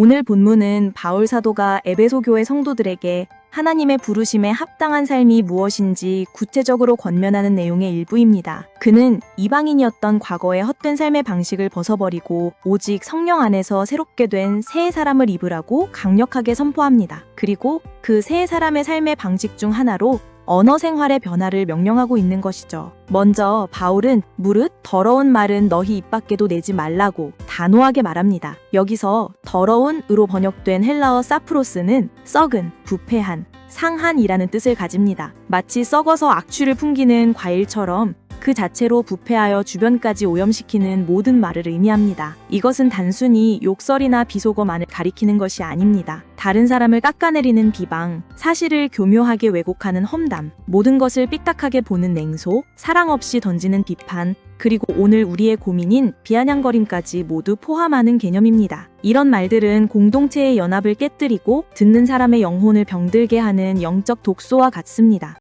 오늘 본문은 바울 사도가 에베소 교회 성도들에게 하나님의 부르심에 합당한 삶이 무엇인지 구체적으로 권면하는 내용의 일부입니다. 그는 이방인이었던 과거의 헛된 삶의 방식을 벗어버리고 오직 성령 안에서 새롭게 된 새 사람을 입으라고 강력하게 선포합니다. 그리고 그 새 사람의 삶의 방식 중 하나로 언어 생활의 변화를 명령하고 있는 것이죠. 먼저 바울은 무릇 더러운 말은 너희 입 밖에도 내지 말라고 단호하게 말합니다. 여기서 더러운으로 번역된 헬라어 사프로스는 썩은, 부패한, 상한이라는 뜻을 가집니다. 마치 썩어서 악취를 풍기는 과일처럼 그 자체로 부패하여 주변까지 오염시키는 모든 말을 의미합니다. 이것은 단순히 욕설이나 비속어만을 가리키는 것이 아닙니다. 다른 사람을 깎아내리는 비방, 사실을 교묘하게 왜곡하는 험담, 모든 것을 삐딱하게 보는 냉소, 사랑 없이 던지는 비판, 그리고 오늘 우리의 고민인 비아냥거림까지 모두 포함하는 개념입니다. 이런 말들은 공동체의 연합을 깨뜨리고 듣는 사람의 영혼을 병들게 하는 영적 독소와 같습니다.